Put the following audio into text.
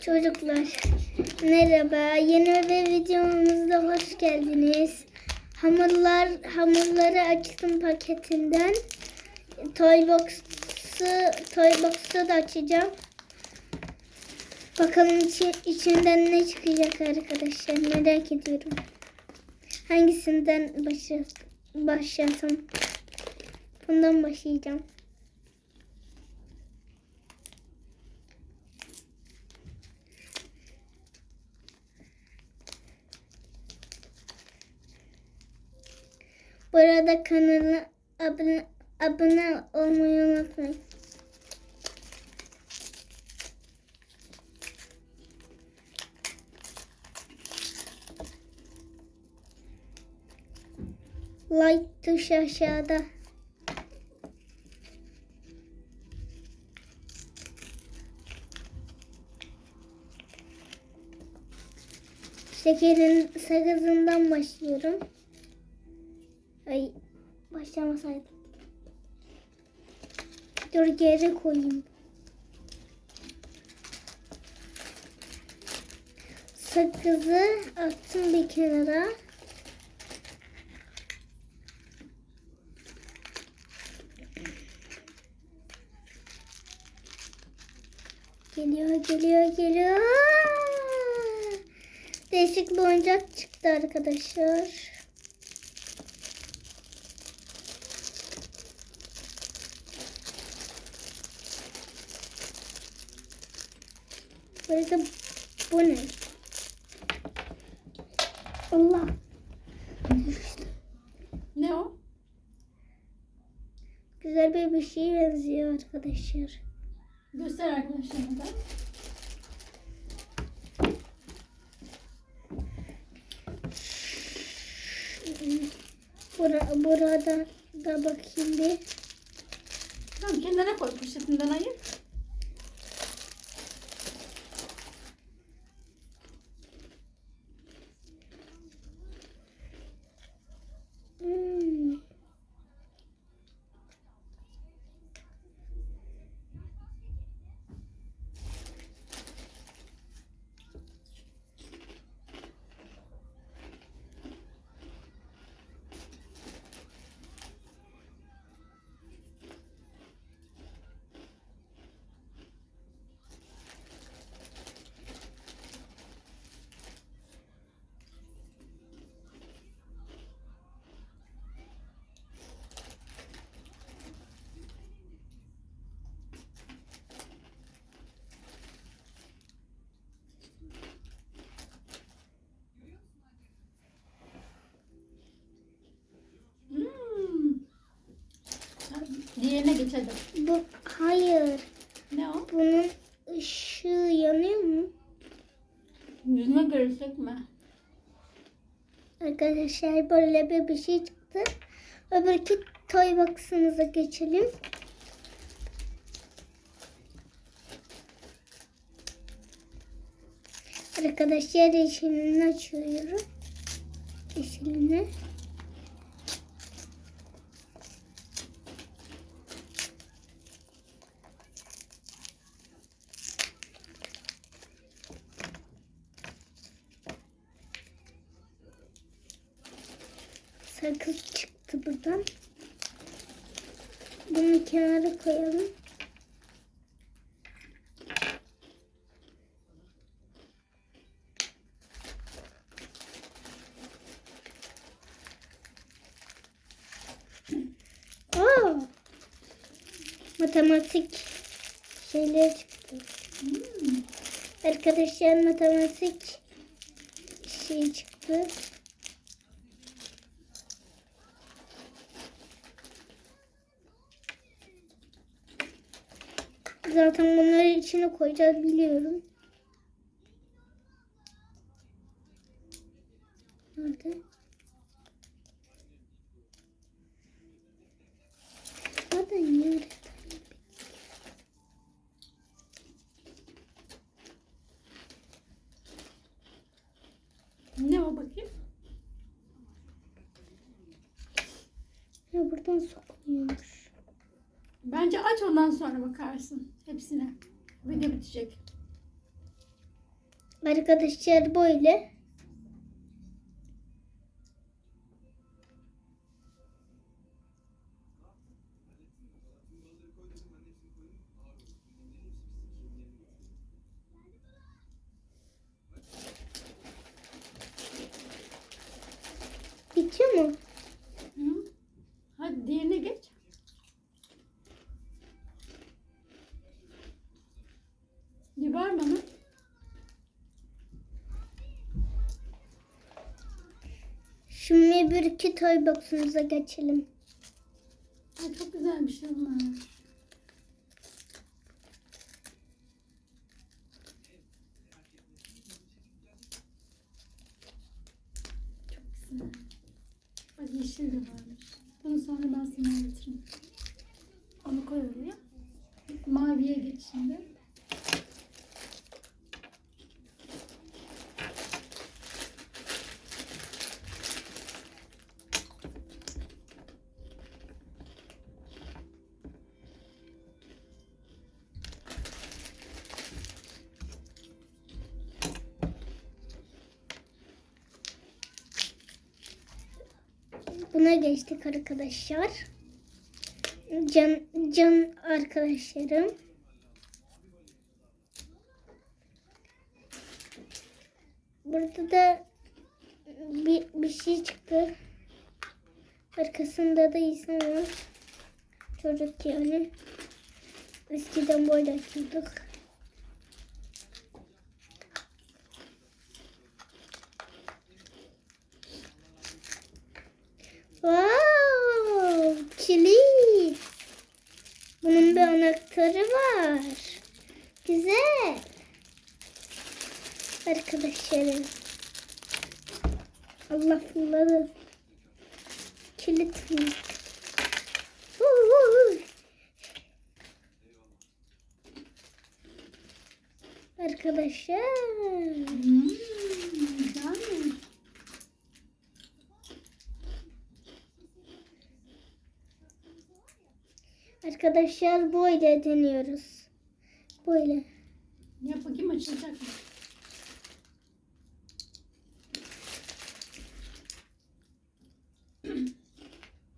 Çocuklar merhaba yeni bir videomuza hoş geldiniz. Hamurlar hamurları açtım paketinden. Toy box'ı toy box'ı da açacağım. Bakalım içi, içinden ne çıkacak arkadaşlar merak ediyorum. Hangisinden başla, başlasam? Bundan başlayacağım. Bu arada kanala abone, abone olmayı unutmayın. Like tuşu aşağıda. Şekerin sakızından başlıyorum. Ay başlamasaydım. Dur geri koyayım. Sakızı attım bir kenara. Geliyor, geliyor, geliyor. Değişik bir oyuncak çıktı arkadaşlar. Burada bu ne? Allah. Ne o? Güzel bir bir şey benziyor arkadaşlar. Göster arkadaşlarına da. Bura, burada da bakayım bir. Tamam kenara koy poşetinden ayır. Hmm. Hmm. Diğerine geçelim. Bu hayır. Ne o? Bunun ışığı yanıyor mu? Yüzüne göre sökme. Arkadaşlar böyle bir bir şey çıktı. Öbürkü toy box'ımıza geçelim. Arkadaşlar yeşilini açıyorum. Yeşilini. Sakız çıktı buradan. Bunu kenara koyalım. Aa, matematik şeyler çıktı. Hmm. Arkadaşlar matematik şey çıktı. Zaten bunları içine koyacağız biliyorum. Nerede? Zaten nerede? Ne o bakayım? Ya buradan sokuluyormuş. Bence aç ondan sonra bakarsın hepsine. Video bitecek. Arkadaşlar böyle. Bitiyor mu? Var bana. Şimdi bir iki toy box'umuza geçelim. Ay, çok güzel bir şey var. Çok güzel. Bak yeşil de varmış. Bunu sonra ben sana getiririm. Buna geçtik arkadaşlar. Can, can arkadaşlarım. Burada da bir, bir şey çıktı. Arkasında da insan var. Çocuk yani. Eskiden böyle açıyorduk. Wow, kilit. Bunun bir anahtarı var. Güzel. Arkadaşlarım. Allah fırladı. Kilit mi? Arkadaşlar. Hmm, güzelmiş. Arkadaşlar böyle deniyoruz. Böyle. Yap bakayım açılacak mı?